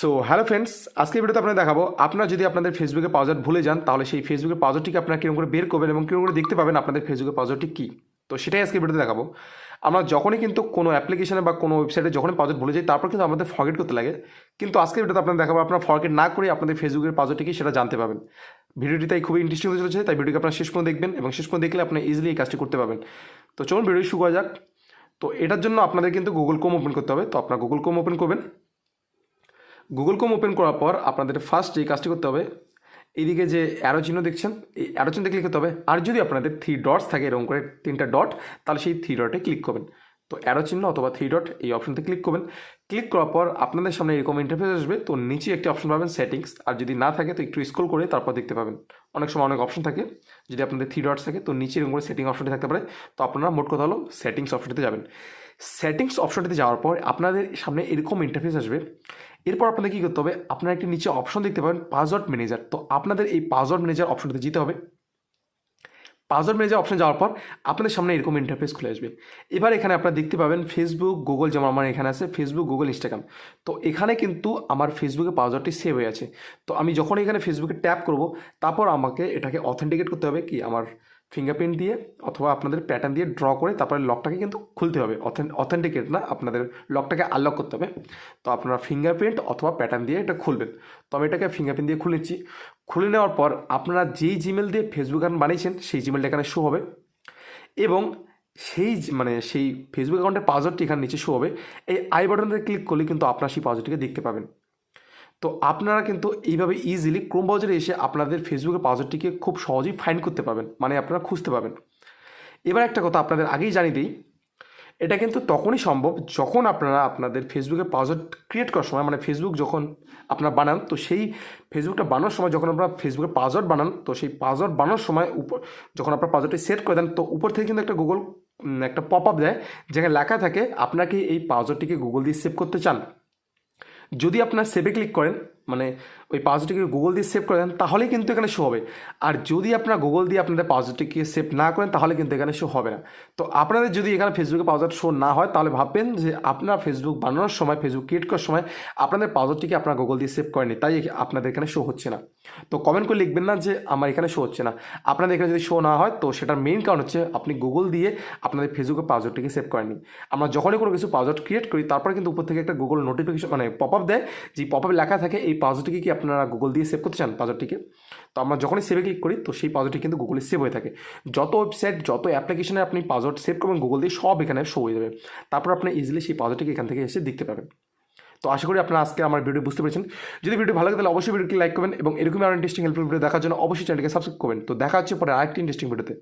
So hello friends আজকে ভিডিওতে আপনাদের দেখাবো, আপনারা যদি আপনাদের ফেসবুকে পাসওয়ার্ড ভুলে যান, তাহলে সেই ফেসবুকের পাসওয়ার্ডটিকে আপনারা কীরকম করে বের করবেন এবং কীরকম করে দেখতে পাবেন আপনাদের ফেসবুকের পাসওয়ার্ডটি কী। তো সেটাই আজকে ভিডিওতে দেখাবো। আমরা যখনই কিন্তু কোনো অ্যাপ্লিকেশনে বা কোনো ওয়েবসাইটে যখনই পাসওয়ার্ড ভুলে যাই, তারপর কিন্তু আমাদের ফরগেট করতে লাগে। কিন্তু আজকে ভিডিওতে আপনাদের দেখাবো, আপনারা ফরগেট না করে আপনাদের ফেসবুকের কি সেটা জানতে পাবেন। ভিডিওটি তাই খুবই ইন্টারেস্টিং হতে চলেছে, তাই ভিডিওকে আপনারা শেষ পর্যন্ত দেখবেন এবং শেষ পর্যন্ত দেখলে আপনি ইজিলি এই কাজটি করতে পারবেন। তো চলুন ভিডিও শুরু করা যাক। তো এটার জন্য আপনাদের কিন্তু গুগল কোম ওপেন করতে হবে। তো আপনারা গুগল কোম ওপেন করবেন। গুগল কম ওপেন করার পর আপনাদের ফার্স্ট যে কাজটি করতে হবে, এদিকে যে অ্যারো চিহ্ন দেখছেন, এই অ্যারো চিহ্নতে ক্লিক করতে হবে। আর যদি আপনাদের থ্রি ডটস থাকে, এরকম করে তিনটা ডট তাহলে সেই থ্রি ডটে ক্লিক করবেন। তো অ্যারো চিহ্ন অথবা থ্রি ডট এই অপশনতে ক্লিক করবেন। ক্লিক করার পর আপনাদের সামনে এরকম ইন্টারফেস আসবে, তো নিচে একটি অপশন পাবেন সেটিংস আর যদি না থাকে, তো একটু স্ক্রল করে তারপর দেখতে পাবেন। অনেক সময় অনেক অপশন থাকে, যদি আপনাদের থ্রি ডটস থাকে, তো নিচে এরকম করে সেটিং অপশনটি থাকতে পারে। তো আপনারা মোট কথা হলো সেটিংস অপশনটিতে যাবেন। সেটিংস অপশনটিতে যাওয়ার পর আপনাদের সামনে এরকম ইন্টারফেস আসবে। এরপর আপনাদের কী করতে হবে? আপনারা একটি নিচে অপশন দেখতে পাবেন পাসওয়ার্ড ম্যানেজার তো আপনাদের এই পাসওয়ার্ড ম্যানেজার অপশনটিতে যেতে হবে। পাসওয়ার্ড ম্যানেজার অপশন যাওয়ার পর আপনাদের সামনে এরকম ইন্টারফেস খুলে আসবে। এবার এখানে আপনারা দেখতে পাবেন ফেসবুক গুগল যেমন আমার এখানে আছে ফেসবুক গুগল ইনস্টাগ্রাম তো এখানে কিন্তু আমার ফেসবুকে পাসওয়ার্ডটি সেভ হয়ে আছে। তো আমি যখন এখানে ফেসবুকে ট্যাপ করব, তারপর আমাকে এটাকে অথেন্টিকেট করতে হবে কি? আমার ফিঙ্গারপ্রিন্ট দিয়ে অথবা আপনাদের প্যাটার্ন দিয়ে ড্র করে তারপরে লকটাকে কিন্তু খুলতে হবে। অথেন্টিকেট না, আপনাদের লকটাকে আনলক করতে হবে। তো আপনারা ফিঙ্গারপ্রিন্ট অথবা প্যাটার্ন দিয়ে এটা খুলবেন। তো আমি এটাকে ফিঙ্গারপ্রিন্ট দিয়ে খুলে নিচ্ছি। খুলে নেওয়ার পর আপনারা যেই জিমেল দিয়ে ফেসবুক অ্যাকাউন্ট বানিয়েছেন, সেই জিমেলটা এখানে শো হবে। এবং সেই মানে সেই ফেসবুক অ্যাকাউন্টের পাসওয়ার্ডটি এখানে নিচে শো হবে। এই আই বাটনতে ক্লিক করলে কিন্তু আপনারা সেই পাসওয়ার্ডটিকে দেখতে পাবেন। তো আপনারা কিন্তু এইভাবে ইজিলি ক্রোম ব্রাউজারে এসে আপনাদের ফেসবুকের পাসওয়ার্ডটিকে খুব সহজেই ফাইন্ড করতে পাবেন মানে আপনারা খুঁজতে পাবেন এবার একটা কথা আপনাদের আগেই জানিয়ে দিই। এটা কিন্তু তখনই সম্ভব যখন আপনারা আপনাদের ফেসবুকের পাসওয়ার্ড ক্রিয়েট করার সময় মানে ফেসবুক যখন আপনারা বানান, তো সেই ফেসবুকটা বানানোর সময় যখন আপনারা ফেসবুকের পাসওয়ার্ড বানান, তো সেই পাসওয়ার্ড বানানোর সময় উপর, যখন আপনার পাসওয়ার্ডটি সেট করে দেন, তো উপর থেকে কিন্তু একটা গুগল একটা পপ আপ দেয়, যেখানে লেখা থাকে আপনাকে এই পাসওয়ার্ডটিকে গুগল দিয়ে সেভ করতে চান? যদি আপনার সেভে ক্লিক করেন মানে ওই পাসওয়ার্ডটিকে গুগল দিয়ে সেভ করে দেন, তাহলেই কিন্তু এখানে শো হবে। আর যদি আপনারা গুগল দিয়ে আপনাদের পাসওয়ার্ডটিকে সেভ না করেন, তাহলে কিন্তু এখানে শো হবে না। তো আপনাদের যদি এখানে ফেসবুকে পাসওয়ার্ড শো না হয়, তাহলে ভাববেন যে আপনার ফেসবুক বানানোর সময় ফেসবুক ক্রিয়েট করার সময় আপনাদের পাসওয়ার্ডটিকে আপনারা গুগল দিয়ে সেভ করেনি তাই আপনাদের এখানে শো হচ্ছে না। তো কমেন্ট করে লিখবেন না যে আমার এখানে শো হচ্ছে না। আপনাদের এখানে যদি শো না হয়, তো সেটার মেইন কারণ হচ্ছে আপনি গুগল দিয়ে আপনাদের ফেসবুকের পাসওয়ার্ডটিকে সেভ করেননি। আমরা যখনই কোনো কিছু পাসওয়ার্ড ক্রিয়েট করি, তারপরে কিন্তু উপর থেকে একটা গুগল নোটিফিকেশন মানে পপ আপ দেয় যে পপ আপ লেখা থাকে, এই পাসওয়ার্ডটিকে কি আপনারা গুগল দিয়ে সেভ করতে চান? পাসওয়ার্ডটিকে তো আমরা যখনই সেভে ক্লিক করি, তো সেই পাসওয়ার্ডটি কিন্তু গুগলে সেভ হয়ে থাকে। যত ওয়েবসাইট যত অ্যাপ্লিকেশনে আপনি পাসওয়ার্ড সেভ করবেন গুগল দিয়ে সব এখানে শো হয়ে যাবে। তারপর আপনি ইজিলি সেই পাসওয়ার্ডটিকে এখান থেকে এসে দেখতে পাবেন। তো আশা করি আপনারা আজকে আমার ভিডিও বুঝতে পেরেছেন। যদি ভিডিও ভালো লাগে, তাহলে অবশ্যই ভিডিওটি লাইক করবেন এবং এরকমই আরও ইন্টারেস্টিং হেল্পফুল ভিডিও দেখার জন্য অবশ্যই চ্যানেলকে সাবস্ক্রাইব করবেন। তো দেখা হচ্ছে পরে আরেকটি ইন্টারেস্টিং ভিডিওতে